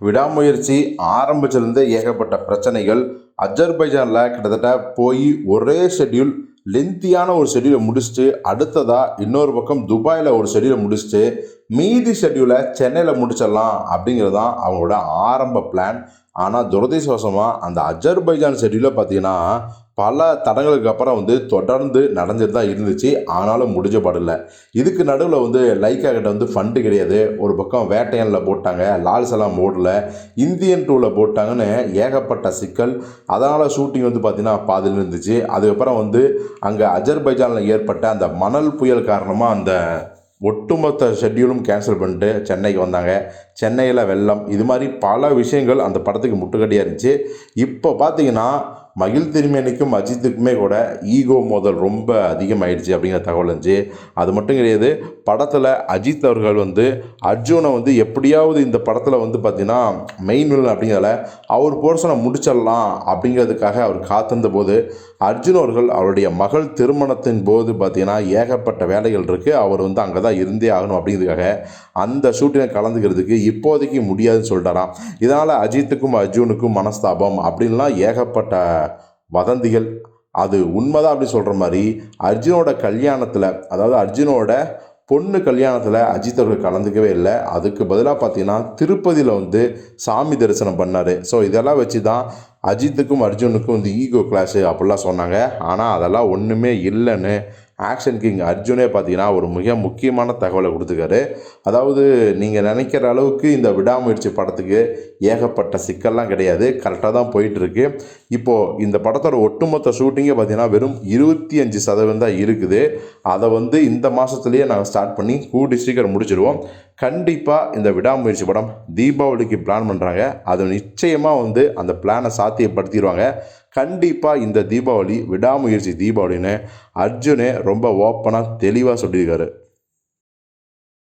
விடாமுயற்சி ஆரம்பிச்சிருந்தே ஏகப்பட்ட பிரச்சனைகள். அஜர்பைஜானில் கிட்டத்தட்ட போய் ஒரே ஷெட்யூல் லென்த்தியான ஒரு ஷெட்யூலை முடிச்சுட்டு அடுத்ததாக இன்னொரு பக்கம் துபாயில் ஒரு ஷெட்யூலை முடிச்சுட்டு மீதி ஷெட்யூலை சென்னையில் முடிச்சிடலாம் அப்படிங்கிறது தான் அவங்களோட ஆரம்ப பிளான் ஆனால் துரதிசுவாசமாக அந்த அஜர்பைஜான் ஷெட்யூலை பார்த்தீங்கன்னா பல தடங்களுக்கு அப்புறம் வந்து தொடர்ந்து நடந்துட்டு தான் இருந்துச்சு. ஆனாலும் முடிஞ்ச பாடில்லை இதுக்கு நடுவில் வந்து லைக்கா கிட்ட வந்து ஃபண்டு கிடையாது. ஒரு பக்கம் வேட்டையனில் போட்டாங்க. லால்சலாம் போடல. இந்தியன் டூவில் போட்டாங்கன்னு ஏகப்பட்ட சிக்கல். அதனால் ஷூட்டிங் வந்து பார்த்திங்கன்னா பாதியில் இருந்துச்சு. அதுக்கப்புறம் வந்து அங்கே அஜர்பைஜானில் ஏற்பட்ட அந்த மணல் புயல் காரணமாக அந்த ஒட்டுமொத்த ஷெட்யூலும் கேன்சல் பண்ணிட்டு சென்னைக்கு வந்தாங்க. சென்னையில் வெள்ளம். இது மாதிரி பல விஷயங்கள் அந்த படத்துக்கு முட்டுக்கட்டியாக இருந்துச்சு. இப்போ பார்த்தீங்கன்னா மகிழ் திருமேனிக்கும் அஜித்துக்குமே கூட ஈகோ மோதல் ரொம்ப அதிகமாயிடுச்சு அப்படிங்கிற தகவல் இருந்துச்சு. அது மட்டும் கிடையாது படத்தில் அஜித் அவர்கள் வந்து அர்ஜுனை வந்து எப்படியாவது இந்த படத்தில் வந்து பார்த்தீங்கன்னா மெயின் வில்லன் அப்படிங்கிறத அவர் போர்ஷனை முடிச்சிடலாம் அப்படிங்கிறதுக்காக அவர் காத்திருந்த போது அர்ஜுன் அவர்கள் அவருடைய மகள் திருமணத்தின் போது பார்த்திங்கன்னா ஏகப்பட்ட வேலைகள் இருக்குது அவர் வந்து அங்கே தான் இருந்தே ஆகணும் அப்படிங்கிறதுக்காக அந்த ஷூட்டிங்கை கலந்துக்கிறதுக்கு இப்போதைக்கு முடியாதுன்னு சொல்லிட்டாராம். இதனால் அஜித்துக்கும் அர்ஜுனுக்கும் மனஸ்தாபம் அப்படின்லாம் ஏகப்பட்ட வதந்திகள். அது உண்மைதான் அப்படி சொல்கிற மாதிரி அர்ஜுனோட கல்யாணத்தில் அதாவது அர்ஜுனோட பொண்ணு கல்யாணத்தில் அஜித் அவர்கள் கலந்துக்கவே இல்லை. அதுக்கு பதிலாக பார்த்தீங்கன்னா திருப்பதியில் வந்து சாமி தரிசனம் பண்ணார். ஸோ இதெல்லாம் வச்சு தான் அஜித்துக்கும் அர்ஜுனுக்கும் வந்து ஈகோ கிளாஸு அப்படிலாம் சொன்னாங்க. ஆனால் அதெல்லாம் ஒன்றுமே இல்லைன்னு ஆக்ஷன் கிங் அர்ஜுனே பார்த்தீங்கன்னா ஒரு மிக முக்கியமான தகவலை கொடுத்துருக்காரு. அதாவது நீங்கள் நினைக்கிற அளவுக்கு இந்த விடாமுயற்சி படத்துக்கு ஏகப்பட்ட சிக்கல்லாம் கிடையாது. கரெக்டாக தான் போயிட்டுருக்கு. இப்போது இந்த படத்தோட ஒட்டுமொத்த ஷூட்டிங்கே பார்த்தீங்கன்னா வெறும் இருபத்தி அஞ்சு சதவீதம் தான் இருக்குது. அதை வந்து இந்த மாதத்துலேயே நாங்கள் ஸ்டார்ட் பண்ணி கூடி சீக்கிரம் முடிச்சிடுவோம் கண்டிப்பாக இந்த விடாமுயற்சி படம் தீபாவளிக்கு பிளான் பண்ணுறாங்க அது நிச்சயமாக வந்து அந்த பிளானை சாத்தியப்படுத்திடுவாங்க. கண்டிப்பாக இந்த தீபாவளி விடாமுயற்சி தீபாவளின்னு அர்ஜுனே ரொம்ப ஓப்பனாக தெளிவாக சொல்லியிருக்காரு.